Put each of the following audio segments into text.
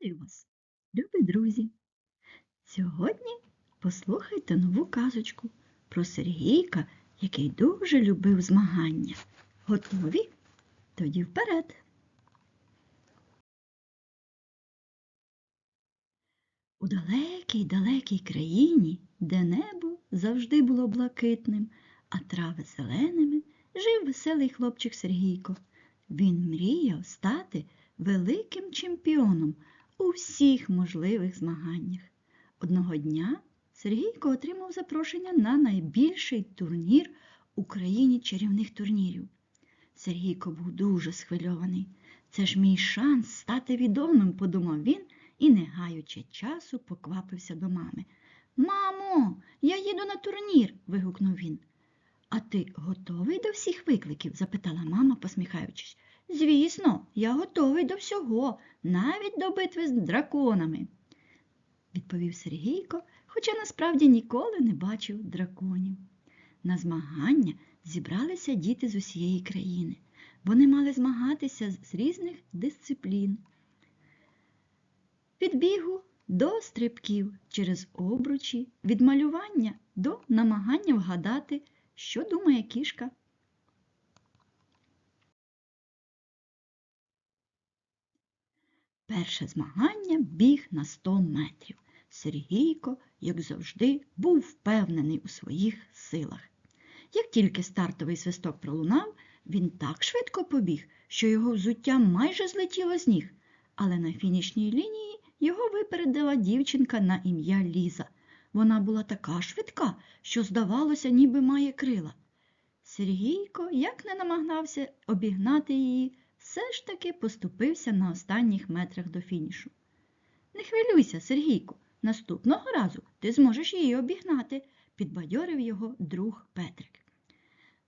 Вітаю вас, любі друзі! Сьогодні послухайте нову казочку про Сергійка, який дуже любив змагання. Готові? Тоді вперед! У далекій далекій країні, де небо завжди було блакитним, а трави зеленими, жив веселий хлопчик Сергійко. Він мріяв стати великим чемпіоном у всіх можливих змаганнях. Одного дня Сергійко отримав запрошення на найбільший турнір у країні чарівних турнірів. Сергійко був дуже схвильований. Це ж мій шанс стати відомим, подумав він і, не гаючи часу, поквапився до мами. Мамо, я їду на турнір. вигукнув він. А ти готовий до всіх викликів? запитала мама, посміхаючись. Звісно, я готовий до всього, навіть до битви з драконами, відповів Сергійко, хоча насправді ніколи не бачив драконів. На змагання зібралися діти з усієї країни. Вони мали змагатися з різних дисциплін. Від бігу до стрибків через обручі, від малювання до намагання вгадати, що думає кішка. Перше змагання біг на 100 метрів. Сергійко, як завжди, був впевнений у своїх силах. Як тільки стартовий свисток пролунав, він так швидко побіг, що його взуття майже злетіло з ніг, але на фінішній лінії його випередила дівчинка на ім'я Ліза. Вона була така швидка, що, здавалося, ніби має крила. Сергійко, як не намагався обігнати її, все ж таки поступився на останніх метрах до фінішу. Не хвилюйся, Сергійку, наступного разу ти зможеш її обігнати, підбадьорив його друг Петрик.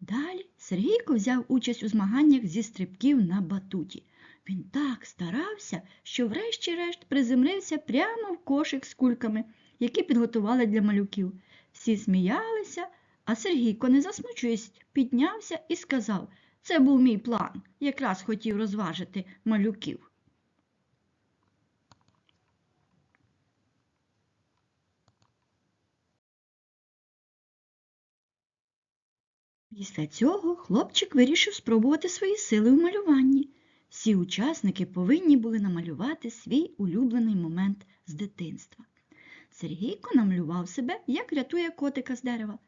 Далі Сергійко взяв участь у змаганнях зі стрибків на батуті. Він так старався, що врешті-решт приземлився прямо в кошик з кульками, які підготували для малюків. Всі сміялися, а Сергійко, не засмучуючись, піднявся і сказав це був мій план, якраз хотів розважити малюків. Після цього хлопчик вирішив спробувати свої сили у малюванні. Всі учасники повинні були намалювати свій улюблений момент з дитинства. Сергійко намалював себе, як рятує котика з дерева.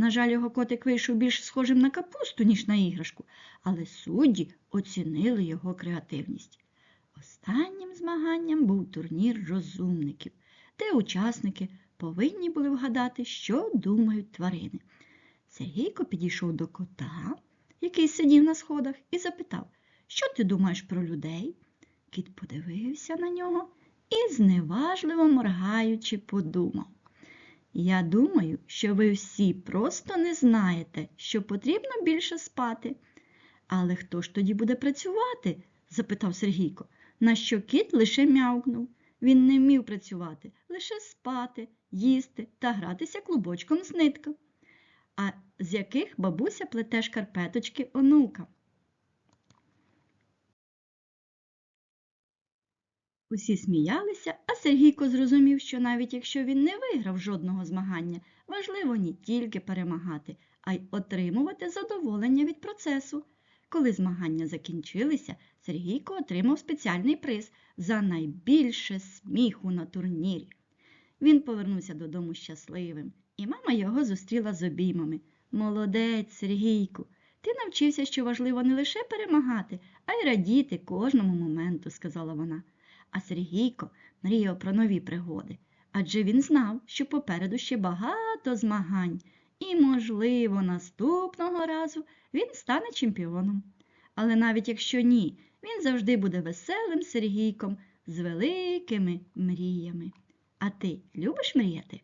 На жаль, його котик вийшов більш схожим на капусту, ніж на іграшку, але судді оцінили його креативність. Останнім змаганням був турнір розумників, де учасники повинні були вгадати, що думають тварини. Сергійко підійшов до кота, який сидів на сходах, і запитав, що ти думаєш про людей? Кіт подивився на нього і, зневажливо моргаючи, подумав. Я думаю, що ви всі просто не знаєте, що потрібно більше спати. Але хто ж тоді буде працювати? запитав Сергійко, на що кіт лише м'явкнув. Він не вмів працювати, лише спати, їсти та гратися клубочком з нитком. А з яких бабуся плете шкарпеточки онука. Усі сміялися, а Сергійко зрозумів, що навіть якщо він не виграв жодного змагання, важливо не тільки перемагати, а й отримувати задоволення від процесу. Коли змагання закінчилися, Сергійко отримав спеціальний приз за найбільше сміху на турнірі. Він повернувся додому щасливим, і мама його зустріла з обіймами. Молодець, Сергійку, ти навчився, що важливо не лише перемагати, а й радіти кожному моменту, сказала вона. А Сергійко мріяв про нові пригоди, адже він знав, що попереду ще багато змагань, і, можливо, наступного разу він стане чемпіоном. Але навіть якщо ні, він завжди буде веселим Сергійком з великими мріями. А ти любиш мріяти?